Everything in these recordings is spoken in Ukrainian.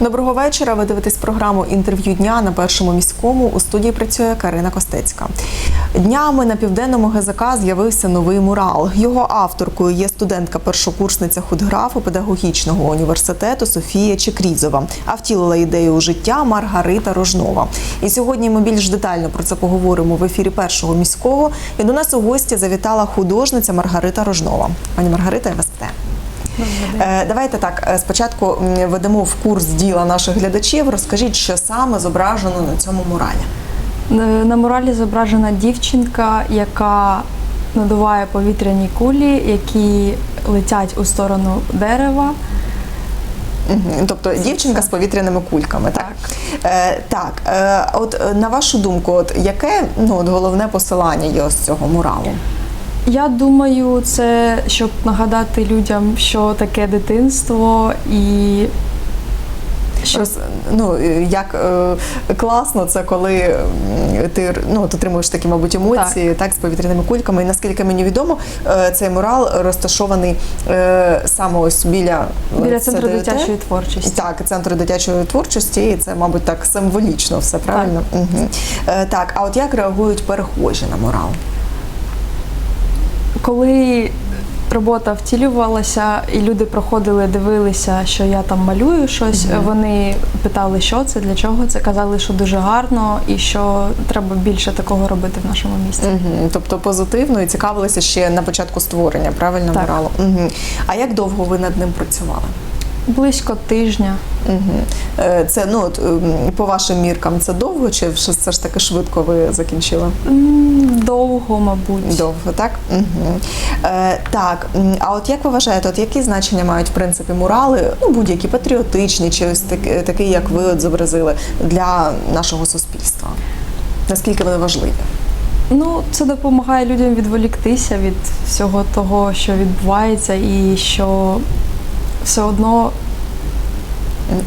Доброго вечора. Ви дивитесь програму інтерв'ю дня на першому міському. У студії працює Карина Костецька. Днями на південному ГЗК з'явився новий мурал. Його авторкою є студентка першокурсниця худграфу педагогічного університету Софія Чекрізова. А втілила ідею у життя Маргарита Рожнова. І сьогодні ми більш детально про це поговоримо в ефірі першого міського. І до нас у гості завітала художниця Маргарита Рожнова. Пані Маргарита, я вас вітаю. Е, Давайте так е, спочатку ведемо в курс діла наших глядачів. Розкажіть, що саме зображено на цьому муралі. Е, На муралі зображена дівчинка, яка надуває повітряні кулі, які летять у сторону дерева. Тобто дівчинка з повітряними кульками. Так, Так. Е, так е, от на вашу думку, от яке ну от головне посилання є з цього муралу? Я думаю, це щоб нагадати людям, що таке дитинство і що ну е, як е, класно це коли ти ну от отримуєш такі, мабуть, емоції, так. з повітряними кульками. І наскільки мені відомо, е, цей мурал розташований е, саме ось біля біля е, центру ЦДТ. дитячої творчості. Так, центру дитячої творчості, і це, мабуть, так символічно все правильно. Угу. Е, так, а от як реагують перехожі на мурал? Коли робота втілювалася, і люди проходили, дивилися, що я там малюю щось. Мгм. Вони питали, що це, для чого це. Казали, що дуже гарно і що треба більше такого робити в нашому місті. Угу. Тобто позитивно і цікавилися ще на початку створення, правильно Так. муралу? Угу. А як довго ви над ним працювали? Близько тижня. Угу. Це ну от ем, по вашим міркам це довго, чи все все ж таки швидко ви закінчили? Довго, мабуть. Довго, так? Угу. Е, так, а от як ви вважаєте, от які значення мають в принципі мурали, ну будь-які патріотичні, чи ось такі, такі, як ви от зобразили, для нашого суспільства? Наскільки вони важливі? Ну, це допомагає людям відволіктися від всього того, що відбувається, і що все одно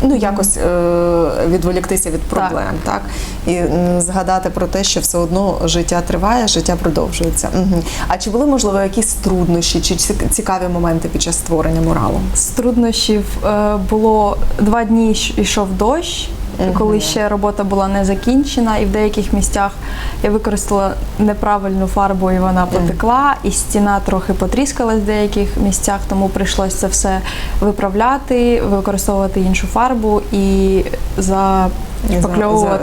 Ну, якось е, відволіктися від проблем, так. І згадати про те, що все одно життя триває, життя продовжується. Угу. А чи були, можливо, якісь труднощі чи ці- цікаві моменти під час створення муралу? з труднощів е, було два дні йшов дощ. Мгм. Коли ще робота була не закінчена, і в деяких місцях я використала неправильну фарбу, і вона потекла, і стіна трохи потріскалась в деяких місцях, тому прийшлося це все виправляти, використовувати іншу фарбу і За-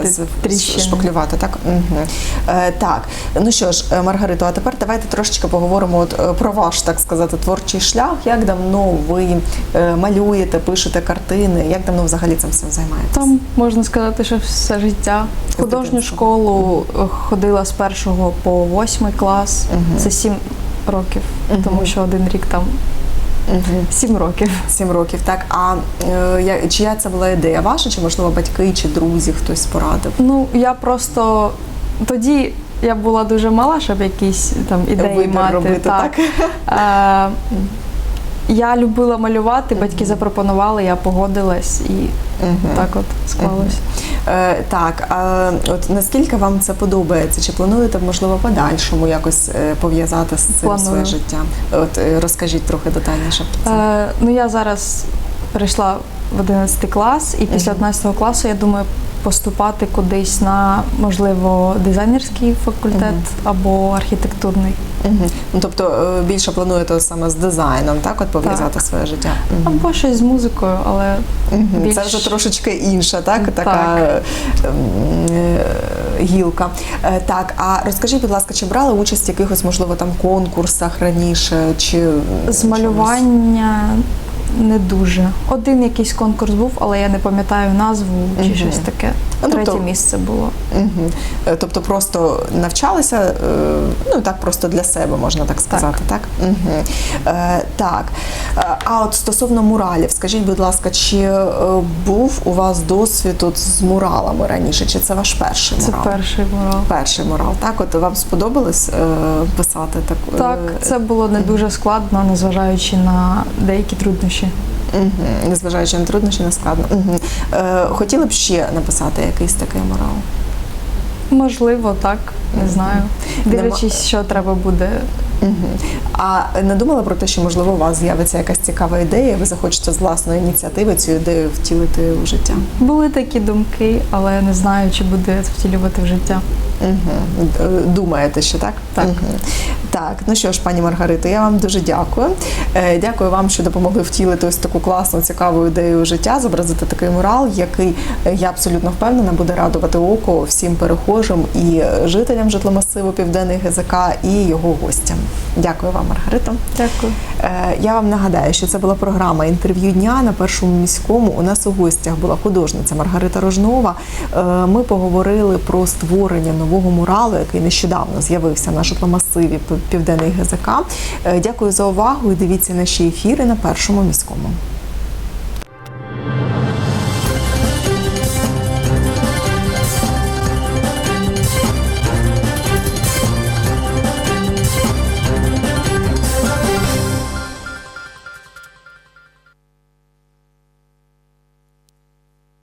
за- Шпаклювати, так? Угу. Е, так. Ну що ж, е, Маргарито, а тепер давайте трошечки поговоримо от, е, про ваш, так сказати, творчий шлях. Як давно ви е, малюєте, пишете картини? Як давно взагалі цим всім займаєтесь? Там можна сказати, що все життя. В художню школу ходила з першого по восьмий клас. Мгм. Це сім років, Мгм. тому що один рік там Угу. сім років. Сім років, так. А е, чия це була ідея ваша, чи можливо батьки, чи друзі, хтось порадив? Ну я просто тоді я була дуже мала, щоб якісь там ідеї Вибір мати. робити, так? Е, я любила малювати, батьки запропонували, я погодилась і так от склалось. Е, так, а от наскільки вам це подобається? Чи плануєте, можливо, подальшому якось е, пов'язати з цим Планую. своє життя? От е, розкажіть трохи детальніше про це. Е, ну я зараз перейшла в 11 клас, і після Мгм. 11 класу я думаю поступати кудись на можливо дизайнерський факультет або архітектурний. Мгм. Ну, тобто е, більше плануєте саме з дизайном, так, от пов'язати своє життя? Мгм. Або щось з музикою, але Мгм. більш- Це вже трошечки інша, так? Так. Така е, гілка. Е, Так, а розкажіть, будь ласка, чи брали участь в якихось, можливо, там конкурсах раніше? Чи з малювання не дуже. Один якийсь конкурс був, але я не пам'ятаю назву чи Мгм. щось таке. Ну, Третє тобто- місце було. Е, Тобто просто навчалися, е, ну так просто для себе можна так сказати, так? Угу. Е, так. Е, А от стосовно муралів, скажіть, будь ласка, чи був у вас досвід от з муралами раніше? Чи це ваш перший Це перший мурал. Перший мурал, так? От вам сподобалось е, писати так? е, Так, це було не дуже складно, незважаючи на деякі труднощі. Угу. Незважаючи на труднощі, не складно. Угу. Е, хотіли б ще написати якийсь такий мурал? Можливо, так. Не знаю. Дивлячись, що треба буде. Мгм. А не думали про те, що можливо у вас з'явиться якась цікава ідея, і ви захочете з власної ініціативи цю ідею втілити у життя? Були такі думки, але не знаю, чи буде втілювати в життя. Угу. Думаєте, що так? Так. Угу. Так, ну що ж, пані Маргарита, я вам дуже дякую. Е, Дякую вам, що допомогли втілити ось таку класну, цікаву ідею життя, зобразити такий мурал, який е, я абсолютно впевнена буде радувати око всім перехожим і е, жителям житломасиву Південний ГЗК і його гостям. Дякую вам, Маргарита. Дякую. Е, Я вам нагадаю, що це була програма інтерв'ю дня на першому міському. У нас у гостях була художниця Маргарита Рожнова. Е, Ми поговорили про створення нового муралу, який нещодавно з'явився на житломасиві Південний ГЗК. Е, Дякую за увагу і дивіться наші ефіри на першому міському.